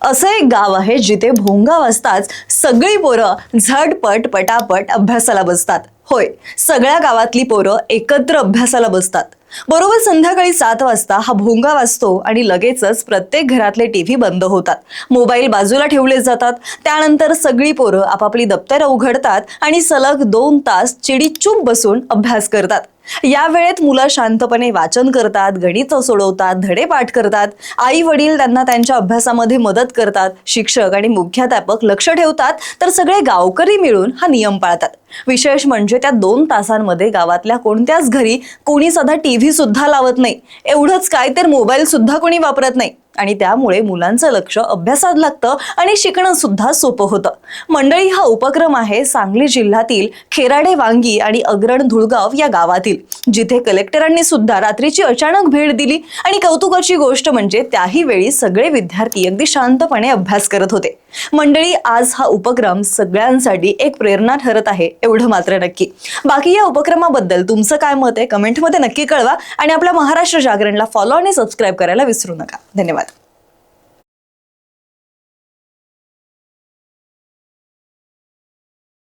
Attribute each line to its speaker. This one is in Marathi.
Speaker 1: असं एक गाव आहे जिथे भोंगा वाजताच सगळी पोरं झटपट पटापट अभ्यासाला बसतात. होय सगळ्या गावातली पोरं एकत्र अभ्यासाला बसतात. बरोबर संध्याकाळी सात वाजता हा भोंगा वाजतो आणि लगेचच प्रत्येक घरातले टीव्ही बंद होतात. मोबाईल बाजूला ठेवले जातात. त्यानंतर सगळी पोरं आपापली दप्तरं उघडतात आणि सलग दोन तास चिडीचूप बसून अभ्यास करतात. या वेळेत मुलं शांतपणे वाचन करतात गणित सोडवतात धडे पाठ करतात. आई वडील त्यांना त्यांच्या अभ्यासामध्ये मदत करतात. शिक्षक आणि मुख्याध्यापक लक्ष ठेवतात. तर सगळे गावकरी मिळून हा नियम पाळतात. विशेष म्हणजे त्या दोन तासांमध्ये गावातल्या कोणत्याच घरी कोणी साधा टीव्ही सुद्धा लावत नाही. एवढंच काय तर मोबाईल सुद्धा कोणी वापरत नाही. आणि त्यामुळे मुलांचं लक्ष अभ्यासात लागतं आणि शिकणं सुद्धा सोपं होतं. मंडळी हा उपक्रम आहे सांगली जिल्ह्यातील खेराडे वांगी आणि अग्रण धुळगाव या गावातील जिथे कलेक्टरांनी सुद्धा रात्रीची अचानक भेट दिली आणि कौतुकाची गोष्ट म्हणजे त्याही वेळी सगळे विद्यार्थी अगदी शांतपणे अभ्यास करत होते. मंडळी आज हा उपक्रम सगळ्यांसाठी एक प्रेरणा ठरत आहे एवढं मात्र नक्की. बाकी या उपक्रमाबद्दल तुमचं काय मत आहे कमेंटमध्ये नक्की कळवा आणि आपल्या महाराष्ट्र जागरणला फॉलो आणि सबस्क्राईब करायला विसरू नका. धन्यवाद.